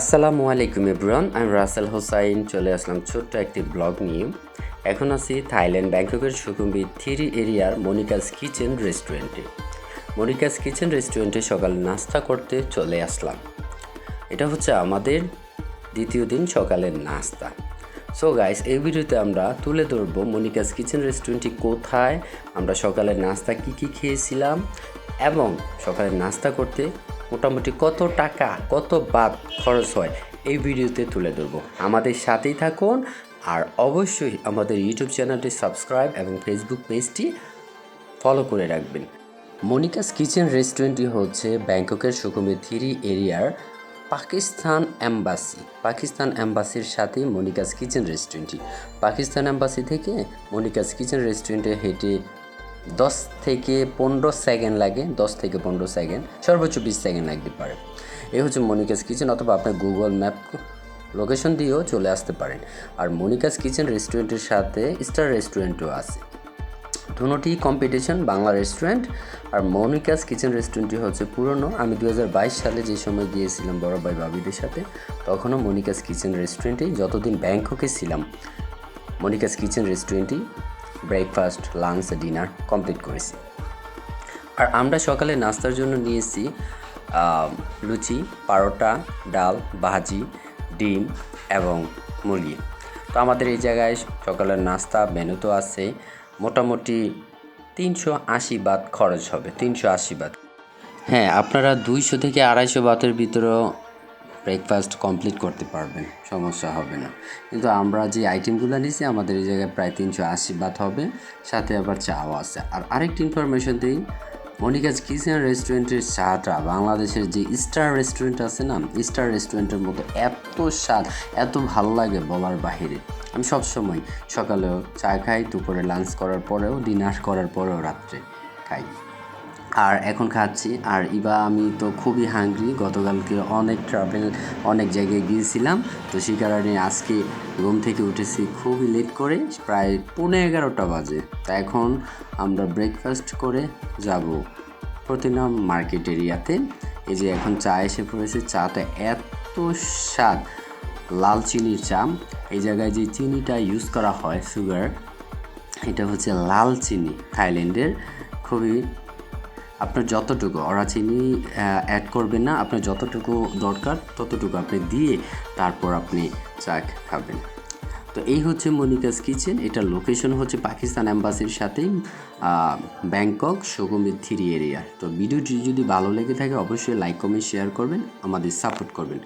আসসালামু আলাইকুম এভরিওয়ান, আমি রাসেল হোসাইন, চলে আসলাম ছোট্ট একটি ব্লগ নিয়ে। এখন আছি থাইল্যান্ড ব্যাংককের সুকুম্বি থ্রি এরিয়ার মনিকাস কিচেন রেস্টুরেন্টে। মনিকাস কিচেন রেস্টুরেন্টে সকাল নাস্তা করতে চলে আসলাম। এটা হচ্ছে আমাদের দ্বিতীয় দিন সকালের নাস্তা। সো গাইস এই ভিডিওতে আমরা তুলে ধরবো মনিকাস কিচেন রেস্টুরেন্টটি কোথায়, আমরা সকালের নাস্তা কি কি খেয়েছিলাম এবং সকালে নাস্তা করতে মোটামুটি কত টাকা, কত বাদ খরচ হয়, এই ভিডিওতে তুলে ধরবো। আমাদের সাথেই থাকুন আর অবশ্যই আমাদের ইউটিউব চ্যানেলটি সাবস্ক্রাইব এবং ফেসবুক পেজটি ফলো করে রাখবেন। মনিকাস কিচেন রেস্টুরেন্টটি হচ্ছে ব্যাংককের সুকুমে থ্রি এরিয়ার পাকিস্তান অ্যাম্বাসি পাকিস্তান অ্যাম্বাসির সাথে মনিকাস কিচেন রেস্টুরেন্টটি। পাকিস্তান অ্যাম্বাসি থেকে মনিকাস কিচেন রেস্টুরেন্টে হেঁটে দশ থেকে পনেরো সেকেন্ড লাগে, দশ থেকে পনেরো সেকেন্ড, সর্বোচ্চ বিশ সেকেন্ড লাগতে পারে। এই হচ্ছে মনিকাস কিচেন অথবা আপনার গুগল ম্যাপ লোকেশন দিয়েও চলে আসতে পারেন। আর মনিকাস কিচেন রেস্টুরেন্টের সাথে স্টার রেস্টুরেন্টও আছে। দুটি কম্পিটিশন বাংলা রেস্টুরেন্ট আর মনিকাস কিচেন রেস্টুরেন্টটি হচ্ছে পুরনো। আমি দু হাজার বাইশ সালে যে সময় গিয়েছিলাম বড় ভাই বাবিদের সাথে, তখনও মনিকাস কিচেন রেস্টুরেন্টেই যতদিন ব্যাংককে ছিলাম, মনিকাস কিচেন রেস্টুরেন্টেই ব্রেকফাস্ট লাঞ্চ ডিনার কমপ্লিট করেছি। আর আমরা সকালে নাস্তার জন্য নিয়েছি লুচি, পারোটা, ডাল, ভাজি, ডিম এবং মুরগি। তো আমাদের এই জায়গায় সকালের নাস্তা মেনু তো আছে। মোটামুটি তিনশো আশি বাত খরচ হবে, তিনশো আশি বাত। হ্যাঁ আপনারা দুইশো থেকে আড়াইশো বাতের ভিতরেও ব্রেকফাস্ট কমপ্লিট করতে পারবেন, সমস্যা হবে না। কিন্তু আমরা যে আইটেমগুলো নিয়েছি আমাদের এই জায়গায় প্রায় তিনশো আশি বাত হবে, সাথে আবার চাও আছে। আর আরেকটি ইনফরমেশন দিই, মনিকাজ কিচেন রেস্টুরেন্টের চাটা বাংলাদেশের যে স্টার রেস্টুরেন্ট আছে না, স্টার রেস্টুরেন্টের মতো এত স্বাদ, এত ভালো লাগে বলার বাহিরে। আমি সবসময় সকালেও চা খাই, দুপুরে লাঞ্চ করার পরেও ডিনার করার পরেও রাত্রে খাই। আর এখন খাচ্ছি। আর ইবা, আমি তো খুবই হাঙ্গ্রি গতকালকে অনেক ট্রাভেল অনেক জায়গায় গিয়েছিলাম। তো সেই কারণে আজকে ঘুম থেকে উঠেছি খুবই লেট করে, প্রায় পৌনে এগারোটা বাজে। তা এখন আমরা ব্রেকফাস্ট করে যাব প্রতিনাম মার্কেট এরিয়াতে। এই যে এখন চা এসে পড়েছে। চাটা এত স্বাদ। লাল চিনির চা। এই জায়গায় যে চিনিটা ইউজ করা হয় সুগার এটা হচ্ছে লাল চিনি, থাইল্যান্ডের। খুবই আপনার যতটুকু, ওরা চিনি অ্যাড করবেন না, আপনার যতটুকু দরকার, ততটুকু আপনি দিয়ে তারপর আপনি চা খাবেন। তো এই হচ্ছে মনিকাস কিচেন এটার লোকেশন হচ্ছে পাকিস্তান অ্যাম্বাসির সাথেই ব্যাংকক সৌগমের থ্রি এরিয়া তো ভিডিওটি যদি ভালো লেগে থাকে, অবশ্যই লাইক কমেন্ট শেয়ার করবেন, আমাদের সাপোর্ট করবেন।